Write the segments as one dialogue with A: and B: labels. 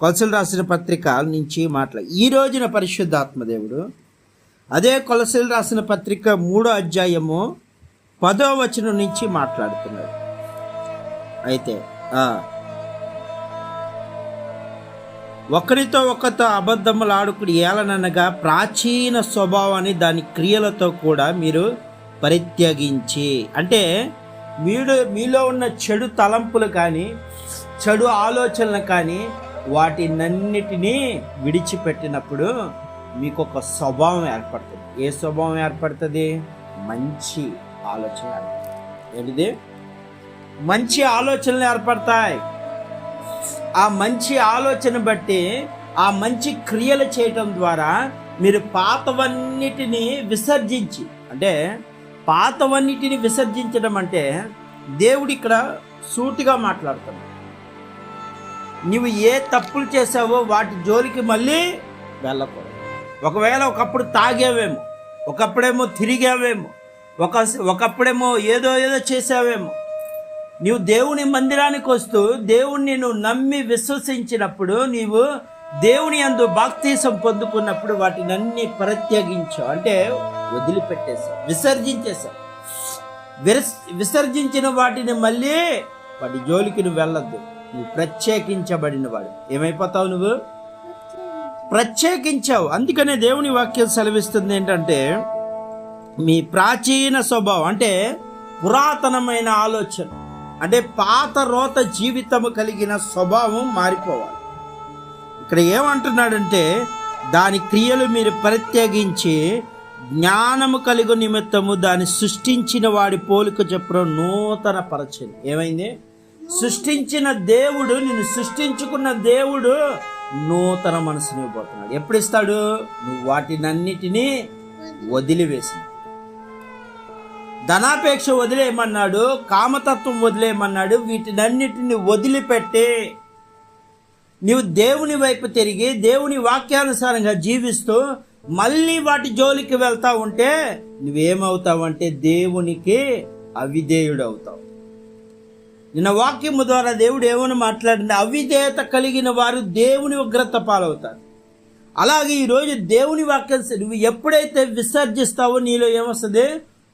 A: కొలసలు రాసిన పత్రిక నుంచి మాట్లా ఈ రోజున పరిశుద్ధాత్మదేవుడు అదే కొలసలు రాసిన పత్రిక మూడో అధ్యాయము పదో వచనం నుంచి మాట్లాడుతున్నాడు. అయితే ఒకరితో ఒకరితో అబద్ధములు ఆడుకుని ఏలననగా ప్రాచీన స్వభావాన్ని దాని క్రియలతో కూడా మీరు పరిత్యగించి అంటే మీరు మీలో ఉన్న చెడు తలంపులు కానీ చెడు ఆలోచనలు కానీ వాటినన్నిటినీ విడిచిపెట్టినప్పుడు మీకు ఒక స్వభావం ఏర్పడుతుంది. ఏ స్వభావం ఏర్పడుతుంది? మంచి ఆలోచన ఏంటిది? మంచి ఆలోచనలు ఏర్పడతాయి. ఆ మంచి ఆలోచన బట్టి ఆ మంచి క్రియలు చేయటం ద్వారా మీరు పాతవన్నిటిని విసర్జించి అంటే పాతవన్నిటిని విసర్జించడం అంటే దేవుడు ఇక్కడ సూటిగా మాట్లాడుతున్నాడు. నువ్వు ఏ తప్పులు చేసావో వాటి జోలికి మళ్ళీ వెళ్ళకూడదు. ఒకవేళ ఒకప్పుడు తాగేవేమో ఒకప్పుడేమో తిరిగావేమో ఒక ఒకప్పుడేమో ఏదో ఏదో చేసావేమో నీవు దేవుని మందిరానికి వస్తూ దేవుణ్ణి నువ్వు నమ్మి విశ్వసించినప్పుడు నీవు దేవుని అందు బాప్తీసం పొందుకున్నప్పుడు వాటిని అన్ని ప్రత్యేకించావు అంటే వదిలిపెట్టేశావు విసర్జించేశావు విరస్- విసర్జించిన వాటిని మళ్ళీ వాటి జోలికి నువ్వు వెళ్ళొద్దు. నువ్వు ప్రత్యేకించబడిన వాడు ఏమైపోతావు నువ్వు? ప్రత్యేకించావు. అందుకనే దేవుని వాక్యం సెలవిస్తుంది ఏంటంటే మీ ప్రాచీన స్వభావం అంటే పురాతనమైన ఆలోచన అంటే పాత రోత జీవితము కలిగిన స్వభావం మారిపోవాలి. ఇక్కడ ఏమంటున్నాడంటే దాని క్రియలు మీరు ప్రత్యేకించి జ్ఞానము కలిగు నిమిత్తము దాన్ని సృష్టించిన వాడి పోలిక చెప్పడం నూతన పరచని ఏమైంది? సృష్టించిన దేవుడు నిన్ను సృష్టించుకున్న దేవుడు నూతన మనసుని ఇవ్వబోతున్నాడు. ఎప్పుడు ఇస్తాడు నువ్వు వాటినన్నిటినీ వదిలివేసి. ధనాపేక్ష వదిలేయమన్నాడు కామతత్వం వదిలేయమన్నాడు వీటినన్నిటిని వదిలిపెట్టి నీవు దేవుని వైపు తిరిగి దేవుని వాక్యానుసారంగా జీవిస్తూ మళ్ళీ వాటి జోలికి వెళ్తా ఉంటే నువ్వేమవుతావంటే దేవునికి అవిధేయుడు అవుతావు నిన్న వాక్యము ద్వారా దేవుడు ఏమని మాట్లాడింది? అవిధేయత కలిగిన వారు దేవుని ఉగ్రత పాలవుతారు. అలాగే ఈరోజు దేవుని వాక్యం నువ్వు ఎప్పుడైతే విసర్జిస్తావో నీలో ఏమొస్తుంది?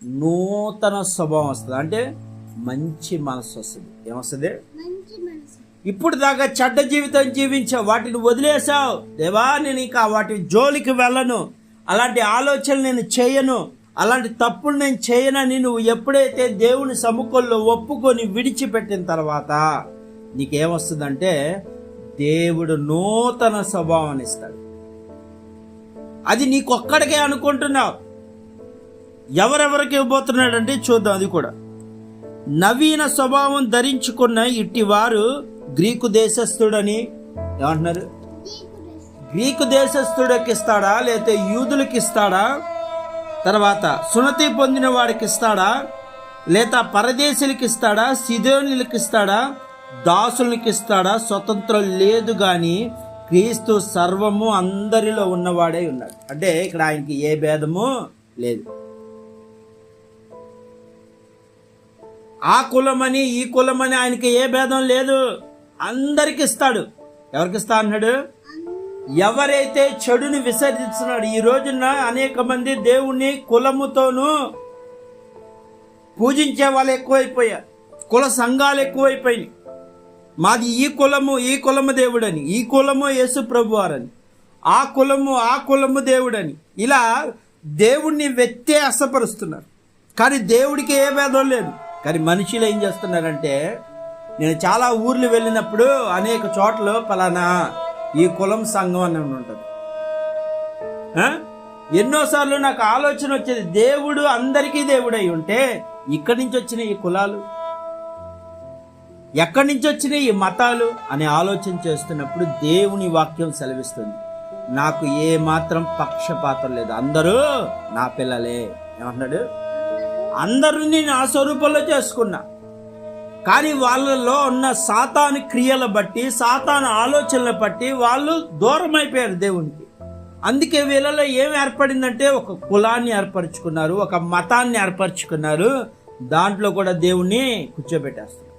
A: నూతన స్వభావం వస్తుంది. అంటే మంచి మనసు వస్తుంది. ఏమొస్తుంది?
B: మంచి మనసు.
A: ఇప్పుడు దాకా చెడ్డ జీవితం జీవించావు వాటిని వదిలేసావు దేవా నేను ఇంకా వాటి జోలికి వెళ్ళను. అలాంటి ఆలోచనలు నేను చేయను. అలాంటి తప్పులు నేను చేయనని నువ్వు ఎప్పుడైతే దేవుని సముఖంలో ఒప్పుకొని విడిచిపెట్టిన తర్వాత నీకేమొస్తుందంటే దేవుడు నూతన స్వభావాన్ని ఇస్తాడు. అది నీకొక్కడికే అనుకుంటున్నావు. ఎవరెవరికి ఇవ్వబోతున్నాడంటే చూద్దాం అది కూడా. నవీన స్వభావం ధరించుకున్న ఇట్టి వారు గ్రీకు దేశస్థుడని ఏమంటున్నారు? గ్రీకు దేశస్థుడికి ఇస్తాడా లేకపోతే యూదులకి ఇస్తాడా తర్వాత సున్నతి పొందిన వాడికి ఇస్తాడా లేదా పరదేశులకి ఇస్తాడా సిదోనులకి ఇస్తాడా దాసులకి ఇస్తాడా స్వతంత్రం లేదు కానీ క్రీస్తు సర్వము అందరిలో ఉన్నవాడే ఉన్నాడు. అంటే ఇక్కడ ఆయనకి ఏ భేదము లేదు. ఆ కులమని ఈ కులమని ఆయనకి ఏ భేదం లేదు. అందరికి ఇస్తాడు ఎవరికి ఇస్తా అన్నాడు? ఎవరైతే చెడుని విసర్జిస్తున్నాడు ఈ రోజున అనేక మంది దేవుణ్ణి కులముతోనూ పూజించే వాళ్ళు ఎక్కువైపోయారు. కుల సంఘాలు ఎక్కువైపోయినాయి. మాది ఈ కులము ఈ కులము దేవుడని ఈ కులము యేసు ప్రభువారని ఆ కులము ఆ కులము దేవుడని. ఇలా దేవుణ్ణి వ్యత్యాసపరుస్తున్నారు కానీ దేవుడికి ఏ భేదం లేదు. కానీ మనుషులు ఏం చేస్తున్నారంటే నేను చాలా ఊర్లు వెళ్ళినప్పుడు అనేక చోట్ల పలానా ఈ కులం సంఘం అని ఉంటుంది. ఎన్నోసార్లు నాకు ఆలోచన వచ్చేది దేవుడు అందరికీ దేవుడై ఉంటే ఇక్కడి నుంచి వచ్చిన ఈ కులాలు ఎక్కడి నుంచి వచ్చిన ఈ మతాలు అనే ఆలోచన చేస్తున్నప్పుడు దేవుని వాక్యం సెలవిస్తుంది. నాకు ఏ మాత్రం పక్షపాతం లేదు. అందరూ నా పిల్లలే. ఏమంటున్నాడు? నేను నా స్వరూపంలో చేసుకున్నా. కానీ వాళ్ళలో ఉన్న సాతాను క్రియల బట్టి సాతాను ఆలోచనలు బట్టి వాళ్ళు దూరం అయిపోయారు దేవునికి. అందుకే వీళ్ళలో ఏం ఏర్పడిందంటే ఒక కులాన్ని ఏర్పరచుకున్నారు ఒక మతాన్ని ఏర్పరచుకున్నారు. దాంట్లో కూడా దేవుణ్ణి కూర్చోబెట్టేస్తారు.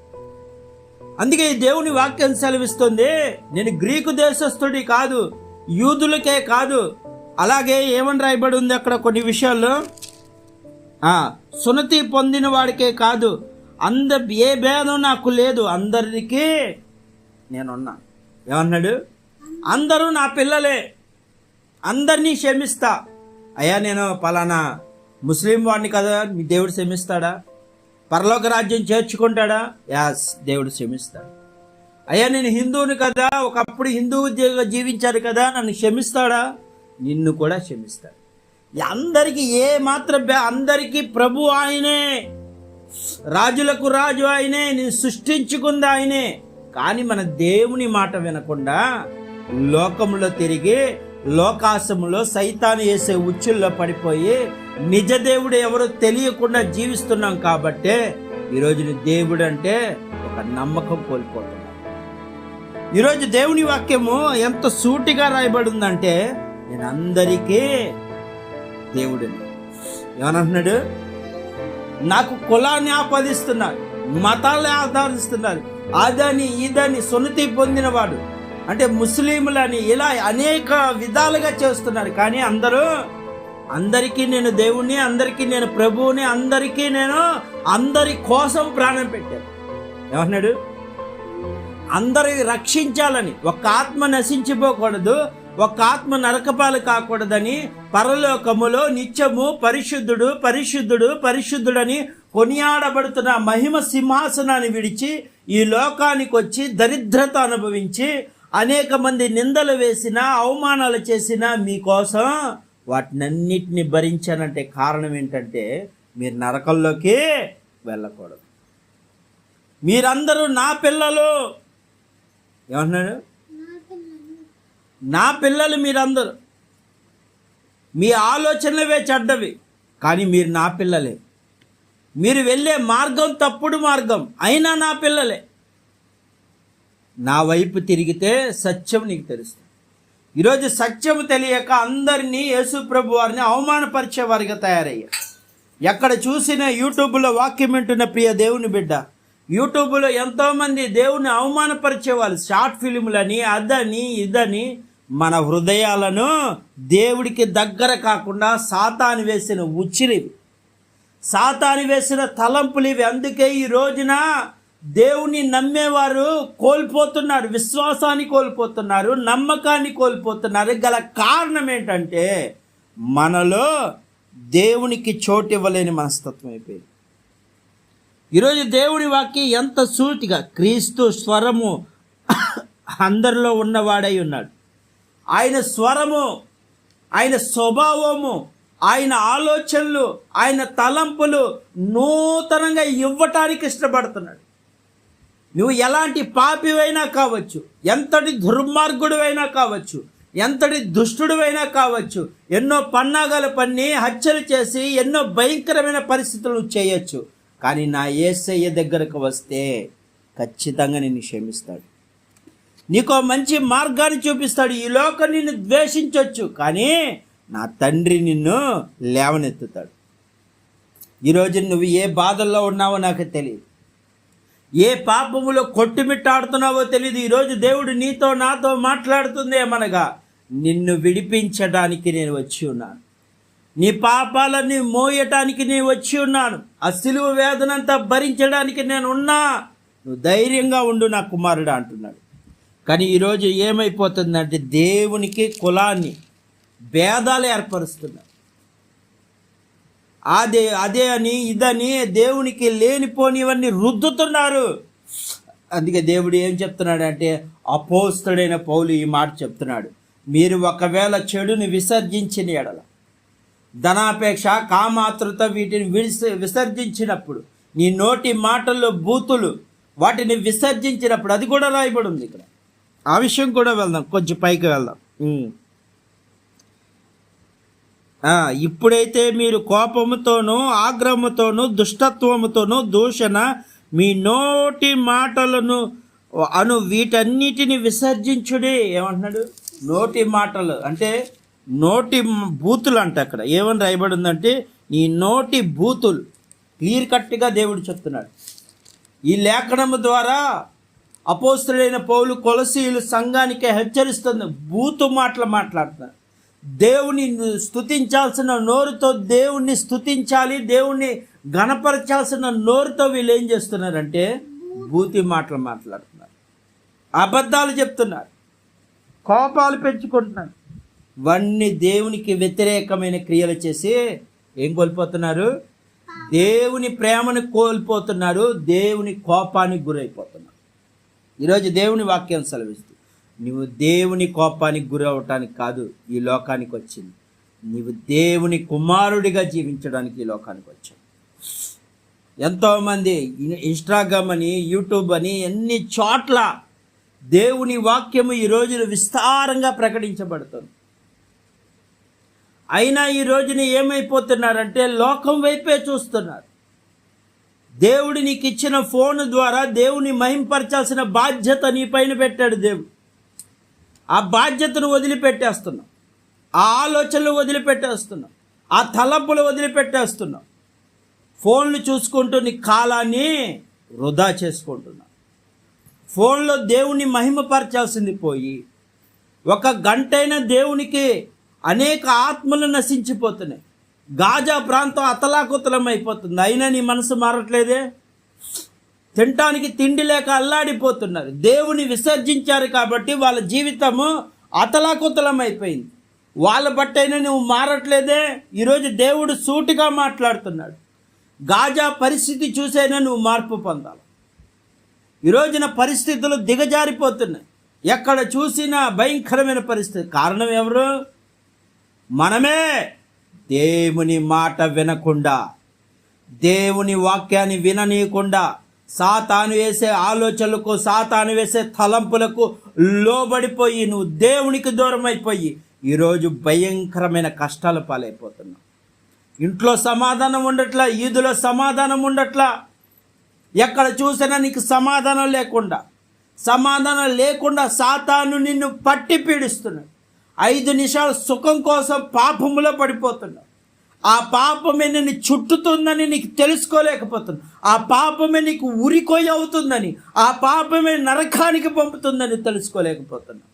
A: అందుకే ఈ దేవుని వాక్యం సెలవిస్తుంది నేను గ్రీకు దేశస్థుడి కాదు యూదులకే కాదు. అలాగే ఏమని రాయబడి ఉంది అక్కడ కొన్ని విషయాల్లో? సునతి సున్నతి పొందిన వాడికే కాదు అంద ఏ భేదం నాకు లేదు అందరికీ నేనున్నా. ఏమన్నాడు? అందరూ నా పిల్లలే అందరినీ క్షమిస్తా. అయ్యా నేను పలానా ముస్లిం వాడిని కదా మీ దేవుడు క్షమిస్తాడా? పరలోక రాజ్యం చేర్చుకుంటాడా? యాస్ దేవుడు క్షమిస్తాడు. అయ్యా నేను హిందువుని కదా ఒకప్పుడు హిందువు జీవించారు కదా నన్ను క్షమిస్తాడా? నిన్ను కూడా క్షమిస్తాడు. అందరికీ ఏ మాత్రం బే- అందరికీ ప్రభు ఆయనే. రాజులకు రాజు ఆయనే నేను సృష్టించుకుంది ఆయనే. కానీ మన దేవుని మాట వినకుండా లోకములో తిరిగి లోకాశములో సైతాను వేసే ఉచ్చుల్లో పడిపోయి నిజ దేవుడు ఎవరో తెలియకుండా జీవిస్తున్నాం కాబట్టే ఈరోజు దేవుడు అంటే ఒక నమ్మకం కోల్పోతున్నాం. ఈరోజు దేవుని వాక్యము ఎంత సూటిగా రాయబడిందంటే నేను అందరికీ దేవుడిని ఏమనంటున్నాడు నాకు కులాన్ని ఆపాదిస్తున్నారు మతాల్ని ఆధారిస్తున్నారు అదని ఇదని సున్నతి పొందినవాడు. అంటే ముస్లింలని ఇలా అనేక విధాలుగా చేస్తున్నారు. కానీ అందరూ అందరికీ నేను దేవుణ్ణి అందరికీ నేను ప్రభువుని అందరికీ నేను అందరి కోసం ప్రాణం పెట్టాను. ఏమన్నాడు? అందరి రక్షించాలని. ఒక ఆత్మ నశించిపోకూడదు. ఒక ఆత్మ నరకపాలు కాకూడదని పరలోకములో నిత్యము పరిశుద్ధుడు పరిశుద్ధుడు పరిశుద్ధుడని కొనియాడబడుతున్న మహిమ సింహాసనాన్ని విడిచి ఈ లోకానికి వచ్చి దరిద్రత అనుభవించి అనేక మంది నిందలు వేసిన అవమానాలు చేసిన మీకోసం వాటినన్నిటిని భరించానంటే కారణం ఏంటంటే మీరు నరకంలోకి వెళ్ళకూడదు. మీరందరూ నా పిల్లలు. ఏమన్నాడు నా పిల్లలు మీరందరూ. మీ ఆలోచనలవే చెడ్డవి కానీ మీరు నా పిల్లలే. మీరు వెళ్ళే మార్గం తప్పుడు మార్గం. అయినా నా పిల్లలే. నా వైపు తిరిగితే సత్యం నీకు తెలుస్తుంది. ఈరోజు సత్యం తెలియక అందరినీ యేసు ప్రభు వారిని అవమానపరిచేవారిగా తయారయ్యారు ఎక్కడ చూసిన యూట్యూబ్లో వాక్యం వింటున్న ప్రియ దేవుని బిడ్డ. యూట్యూబ్లో ఎంతోమంది దేవుని అవమానపరిచేవాళ్ళు షార్ట్ ఫిలింలని అదని ఇదని మన హృదయాలను దేవుడికి దగ్గర కాకుండా సాతాను వేసిన ఉచ్చిరివి సాతాను వేసిన తలంపులు ఇవి అందుకే ఈ రోజున దేవుని నమ్మేవారు కోల్పోతున్నారు. విశ్వాసాన్ని కోల్పోతున్నారు. నమ్మకాన్ని కోల్పోతున్నారు. గల కారణం ఏంటంటే మనలో దేవునికి చోటు ఇవ్వలేని మనస్తత్వం అయిపోయింది. ఈరోజు దేవుడి వాక్యం ఎంత సూటిగా క్రీస్తు స్వరము అందరిలో ఉన్నవాడై ఉన్నాడు. ఆయన స్వరము ఆయన స్వభావము ఆయన ఆలోచనలు ఆయన తలంపులు నూతనంగా ఇవ్వటానికి ఇష్టపడుతున్నాడు. నువ్వు ఎలాంటి పాపివైనా కావచ్చు ఎంతటి దుర్మార్గుడివైనా కావచ్చు ఎంతటి దుష్టుడివైనా కావచ్చు ఎన్నో పన్నాగాలు పన్ని హత్యలు చేసి ఎన్నో భయంకరమైన పరిస్థితులు చేయొచ్చు. కానీ నా ఏసయ్య దగ్గరకు వస్తే ఖచ్చితంగా నిన్ను క్షమిస్తాడు. నీకో మంచి మార్గాన్ని చూపిస్తాడు. ఈ లోకం నిన్ను ద్వేషించవచ్చు కానీ నా తండ్రి నిన్ను లేవనెత్తుతాడు. ఈరోజు నువ్వు ఏ బాధల్లో ఉన్నావో నాకు తెలియదు. ఏ పాపములో కొట్టుమిట్టాడుతున్నావో తెలియదు. ఈరోజు దేవుడు నీతో నాతో మాట్లాడుతుందేమనగా నిన్ను విడిపించడానికి నేను వచ్చి ఉన్నాను. నీ పాపాలన్నీ మోయటానికి నేను వచ్చి ఉన్నాను. ఆ సిలువ వేదనంతా భరించడానికి నేను ఉన్నా. నువ్వు ధైర్యంగా ఉండు నా కుమారుడు అంటున్నాడు. కానీ ఈరోజు ఏమైపోతుందంటే దేవునికి కులాన్ని భేదాలు ఏర్పరుస్తున్నారు అదే అదే అని ఇదని దేవునికి లేనిపోనివన్నీ రుద్దుతున్నారు. అందుకే దేవుడు ఏం చెప్తున్నాడంటే అపోస్తుడైన పౌలు ఈ మాట చెప్తున్నాడు. మీరు ఒకవేళ చెడుని విసర్జించిన ఎడల ధనాపేక్ష కామాతృత వీటిని విసర్జించినప్పుడు నీ నోటి మాటల్లో బూతులు వాటిని విసర్జించినప్పుడు అది కూడా రాయబడి ఉంది ఇక్కడ. ఆ విషయం కూడా వెళ్దాం. కొంచెం పైకి వెళ్దాం. ఇప్పుడైతే మీరు కోపముతోనూ ఆగ్రహముతోనూ దుష్టత్వముతోనూ దూషణ మీ నోటి మాటలను అను వీటన్నిటిని విసర్జించుడి. ఏమంటున్నాడు? నోటి మాటలు. అంటే నోటి బూతులు అంట అక్కడ. ఏమని రాయబడి ఉందంటే ఈ నోటి బూతులు. క్లియర్ కట్గా దేవుడు చెప్తున్నాడు. ఈ లేఖనము ద్వారా అపోస్తులైన పౌలు కొలసీలు సంఘానికి హెచ్చరిస్తుంది. బూతు మాటలు మాట్లాడుతున్నారు. దేవుని స్థుతించాల్సిన నోరుతో దేవుణ్ణి స్థుతించాలి దేవుణ్ణి గణపరచాల్సిన నోరుతో వీళ్ళు ఏం చేస్తున్నారంటే బూతి మాటలు మాట్లాడుతున్నారు. అబద్ధాలు చెప్తున్నారు. కోపాలు పెంచుకుంటున్నారు. ఇవన్నీ దేవునికి వ్యతిరేకమైన క్రియలు చేసి ఏం కోల్పోతున్నారు? దేవుని ప్రేమను కోల్పోతున్నారు. దేవుని కోపానికి గురైపోతున్నారు. ఈరోజు దేవుని వాక్యం సెలవిస్తూ నువ్వు దేవుని కోపానికి గురవటానికి కాదు ఈ లోకానికి వచ్చింది. నీవు దేవుని కుమారుడిగా జీవించడానికి ఈ లోకానికి వచ్చావు. ఎంతోమంది ఇన్స్టాగ్రామ్ అని యూట్యూబ్ అని ఎన్ని చోట్ల దేవుని వాక్యము ఈ రోజున విస్తారంగా ప్రకటించబడుతుంది. అయినా ఈ రోజున ఏమైపోతున్నారంటే లోకం వైపే చూస్తున్నారు. దేవుడు నీకు ఇచ్చిన ఫోన్ ద్వారా దేవుని మహింపరచాల్సిన బాధ్యత నీ పైన పెట్టాడు దేవుడు. ఆ బాధ్యతను వదిలిపెట్టేస్తున్నావు ఆ ఆలోచనలు వదిలిపెట్టేస్తున్నావు ఆ తలంపులు వదిలిపెట్టేస్తున్నావు ఫోన్లు చూసుకుంటూ నీ కాలాన్ని వృధా చేసుకుంటున్నావు ఫోన్లో దేవుని మహిమపరచాల్సింది పోయి ఒక గంటైన దేవునికి అనేక ఆత్మలు నశించిపోతున్నాయి. గాజా ప్రాంతం అతలాకుతలం అయిపోతుంది. అయినా నీ మనసు మారట్లేదే? తినటానికి తిండి లేక అల్లాడిపోతున్నారు. దేవుని విసర్జించారు కాబట్టి వాళ్ళ జీవితము అతలాకుతలం అయిపోయింది. వాళ్ళ బట్టైనా నువ్వు మారట్లేదే? ఈరోజు దేవుడు సూటిగా మాట్లాడుతున్నాడు. గాజా పరిస్థితి చూసైనా నువ్వు మార్పు పొందాలి. ఈ రోజున పరిస్థితులు దిగజారిపోతున్నాయి. ఎక్కడ చూసినా భయంకరమైన పరిస్థితి. కారణం ఎవరు? మనమే. దేవుని మాట వినకుండా దేవుని వాక్యాన్ని విననీయకుండా సాతాను వేసే ఆలోచనలకు సాతాను వేసే తలంపులకు లోబడిపోయి నువ్వు దేవునికి దూరం అయిపోయి ఈరోజు భయంకరమైన కష్టాలు పాలైపోతున్నావు. ఇంట్లో సమాధానం ఉండట్లా ఈదులో సమాధానం ఉండట్లా ఎక్కడ చూసినా నీకు సమాధానం లేకుండా సమాధానం లేకుండా సాతాను నిన్ను పట్టి పీడిస్తున్నాడు. ఐదు నిమిషాలు సుఖం కోసం పాపములో పడిపోతున్నావు ఆ పాపమే నిన్ను చుట్టుతుందని నీకు తెలుసుకోలేకపోతున్నావు ఆ పాపమే నీకు ఉరికొయ్య అవుతుందని ఆ పాపమే నరకానికి పంపుతుందని తెలుసుకోలేకపోతున్నావు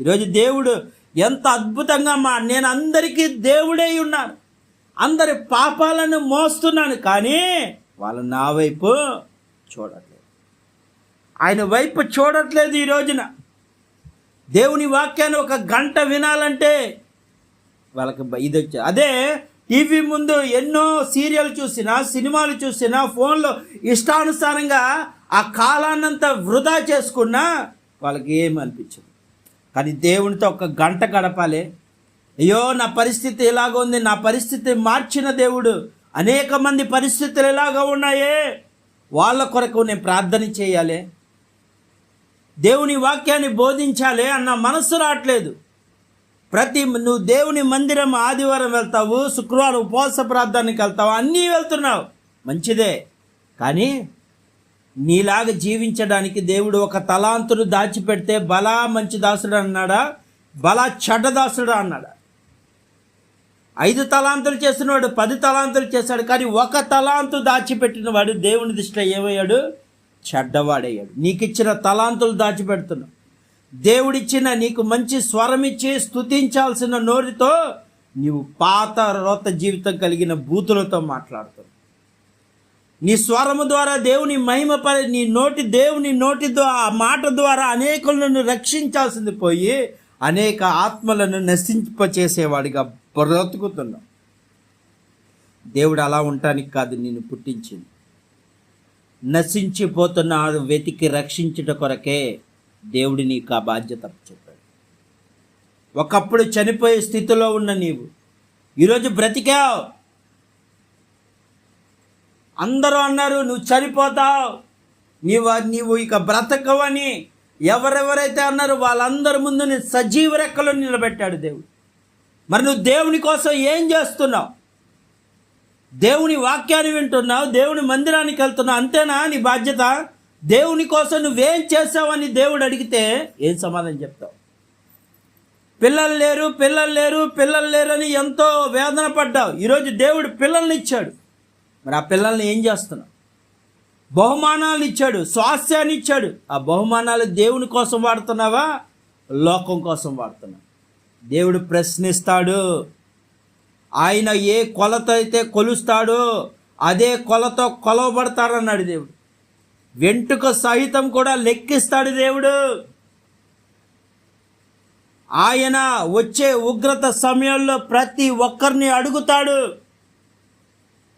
A: ఈరోజు దేవుడు ఎంత అద్భుతంగా మా నేను అందరికీ దేవుడై ఉన్నాను. అందరి పాపాలను మోస్తున్నాను కానీ వాళ్ళు నా వైపు చూడట్లేదు. ఆయన వైపు చూడట్లేదు ఈ రోజున. దేవుని వాక్యాన్ని ఒక గంట వినాలంటే వాళ్ళకి ఇది వచ్చా అదే టీవీ ముందు ఎన్నో సీరియల్ చూసినా సినిమాలు చూసినా ఫోన్లో ఇష్టానుసారంగా ఆ కాలాన్నంతా వృధా చేసుకున్నా వాళ్ళకి ఏమి అనిపించదు. కానీ దేవునితో ఒక గంట గడపాలి. అయ్యో నా పరిస్థితి ఎలాగ ఉంది నా పరిస్థితి మార్చిన దేవుడు. అనేక మంది పరిస్థితులు ఎలాగ ఉన్నాయే. వాళ్ళ కొరకు నేను ప్రార్థన చేయాలి. దేవుని వాక్యాన్ని బోధించాలి అన్న మనస్సు రావట్లేదు. ప్రతి నువ్వు దేవుని మందిరం ఆదివారం వెళ్తావు శుక్రవారం ఉపవాస ప్రార్థానికి వెళ్తావు అన్నీ వెళ్తున్నావు. మంచిదే. కానీ నీలాగా జీవించడానికి దేవుడు ఒక తలాంతును దాచిపెడితే బలా మంచి దాసుడు అన్నాడా? బలా చెడ్డ దాసుడు అన్నాడా? ఐదు తలాంతులు చేసినవాడు పది తలాంతులు చేశాడు కానీ ఒక తలాంతు దాచిపెట్టిన వాడు దేవుని దృష్టిలో ఏమయ్యాడు? చెడ్డవాడయ్యాడు. నీకు ఇచ్చిన తలాంతులు దాచిపెడుతున్నావు దేవుడిచ్చిన నీకు మంచి స్వరం ఇచ్చి స్తుతించాల్సిన నోటితో నీవు పాత రోత జీవితం కలిగిన బూతులతో మాట్లాడుతున్నావు. నీ స్వరము ద్వారా దేవుని మహిమపరి నీ నోటి దేవుని నోటి ద్వారా ఆ మాట ద్వారా అనేకులను రక్షించాల్సింది పోయి అనేక ఆత్మలను నశింపచేసేవాడిగా బ్రతుకుతున్నావు. దేవుడు అలా ఉండటానికి కాదు నిన్ను పుట్టించింది. నశించిపోతున్న వెతికి రక్షించుట కొరకే దేవుడి నీకు ఆ బాధ్యత చెప్పాడు ఒకప్పుడు చనిపోయే స్థితిలో ఉన్న నీవు ఈరోజు బ్రతికావు. అందరూ అన్నారు నువ్వు చనిపోతావు. నీవు నీవు ఇక బ్రతకవని. ఎవరెవరైతే అన్నారో వాళ్ళందరి ముందు నేను సజీవ రెక్కలో నిలబెట్టాడు దేవుడు. మరి నువ్వు దేవుని కోసం ఏం చేస్తున్నావు? దేవుని వాక్యాన్ని వింటున్నావు దేవుని మందిరానికి వెళ్తున్నావు అంతేనా నీ బాధ్యత? దేవుని కోసం నువ్వేం చేసావని దేవుడు అడిగితే ఏం సమాధానం చెప్తావు? పిల్లలు లేరు పిల్లలు లేరు పిల్లలు లేరు అని ఎంతో వేదన పడ్డావు. ఈరోజు దేవుడు పిల్లల్ని ఇచ్చాడు. మరి ఆ పిల్లల్ని ఏం చేస్తున్నావు? బహుమానాలు ఇచ్చాడు స్వాస్థ్యాన్ని ఇచ్చాడు. ఆ బహుమానాలు దేవుని కోసం వాడుతున్నావా? లోకం కోసం వాడుతున్నావు. దేవుడు ప్రశ్నిస్తాడు. ఆయన ఏ కొలత అయితే కొలుస్తాడో అదే కొలతో కొలవబడతారన్నాడు దేవుడు. వెంట్రుక సహితం కూడా లెక్కిస్తాడు దేవుడు. ఆయన వచ్చే ఉగ్రత సమయంలో ప్రతి ఒక్కరిని అడుగుతాడు.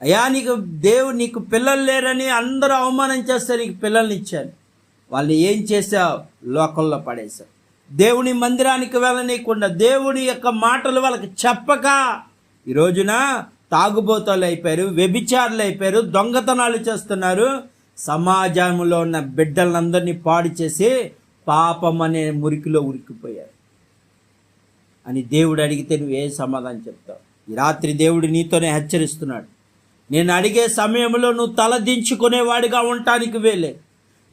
A: అయ్యా నీకు దేవుడు నీకు పిల్లలు లేరని అందరూ అవమానం చేస్తే నీకు పిల్లల్ని ఇచ్చాను వాళ్ళు ఏం చేసావు లోకంలో పడేశావు దేవుని మందిరానికి వెళ్ళనీయకుండా దేవుని యొక్క మాటలు వాళ్ళకి చెప్పక ఈ రోజున తాగుబోతాలు అయిపోయారు వ్యభిచారులు అయిపోయారు దొంగతనాలు చేస్తున్నారు. సమాజంలో ఉన్న బిడ్డలందరినీ పాడు చేసి పాపం అనే మురికిలో ఉరికిపోయారు. అని దేవుడు అడిగితే నువ్వు ఏ సమాధానం చెప్తావు? ఈ రాత్రి దేవుడు నీతోనే హెచ్చరిస్తున్నాడు. నేను అడిగే సమయంలో నువ్వు తలదించుకునేవాడిగా ఉండటానికి వేలే.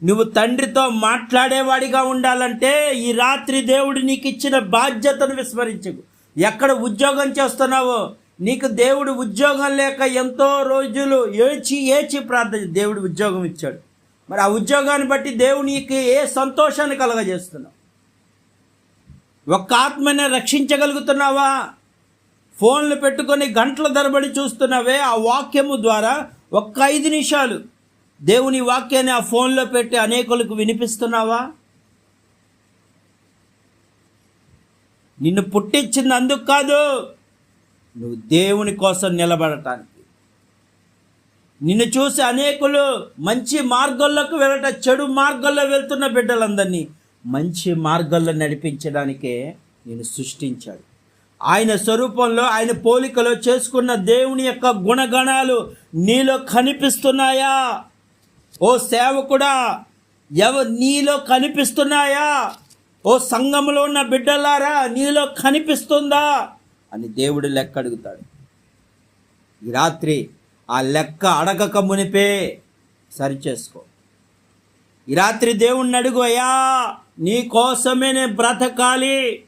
A: నువ్వు తండ్రితో మాట్లాడేవాడిగా ఉండాలంటే ఈ రాత్రి దేవుడు నీకు ఇచ్చిన బాధ్యతను విస్మరించకు. ఎక్కడ ఉద్యోగం చేస్తున్నావో నీకు దేవుడు ఉద్యోగం లేక ఎంతో రోజులు ఏచి ఏచి ప్రార్థన దేవుడు ఉద్యోగం ఇచ్చాడు. మరి ఆ ఉద్యోగాన్ని బట్టి దేవుడు నీకు ఏ సంతోషాన్ని కలగజేస్తున్నావు? ఒక్క ఆత్మనే రక్షించగలుగుతున్నావా? ఫోన్లు పెట్టుకొని గంటల ధరబడి చూస్తున్నావే? ఆ వాక్యము ద్వారా ఒక్క ఐదు నిమిషాలు దేవుని వాక్యాన్ని ఆ ఫోన్లో పెట్టి అనేకులకు వినిపిస్తున్నావా? నిన్ను పుట్టించింది అందుకు కాదు. నువ్వు దేవుని కోసం నిలబడటానికి. నిన్ను చూసి అనేకులు మంచి మార్గంలోకి వెళ్ళట చెడు మార్గంలో వెళ్తున్న బిడ్డలందరినీ మంచి మార్గంలో నడిపించడానికే నేను సృష్టించాడు. ఆయన స్వరూపంలో ఆయన పోలికలో చేసుకున్న దేవుని యొక్క గుణగణాలు నీలో కనిపిస్తున్నాయా? ఓ సేవకుడా ఎవ నీలో కనిపిస్తున్నాయా? ఓ సంఘంలో ఉన్న బిడ్డలారా నీలో కనిపిస్తుందా? అని దేవుడు లెక్క అడుగుతాడు. ఈ రాత్రి ఆ లెక్క అడగక మునిపే సరిచేసుకో ఈ రాత్రి దేవుణ్ణి అడుగు అయ్యా నీ కోసమే నేను బ్రతకాలి.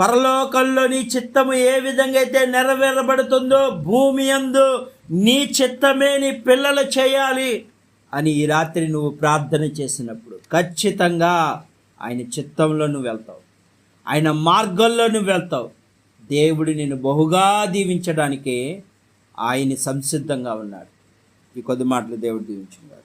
A: పరలోకంలో నీ చిత్తము ఏ విధంగా అయితే నెరవేరబడుతుందో భూమి అందు నీ చిత్తమే నీ పిల్లలు చేయాలి అని ఈ రాత్రి నువ్వు ప్రార్థన చేసినప్పుడు ఖచ్చితంగా ఆయన చిత్తంలో నువ్వు వెళ్తావు. ఆయన మార్గంలో నువ్వు వెళ్తావు. దేవుడు నిన్ను బహుగా దీవించడానికే ఆయన సంసిద్ధంగా ఉన్నాడు. ఈ కొద్ది మాటలు దేవుడు దీవించున్నాడు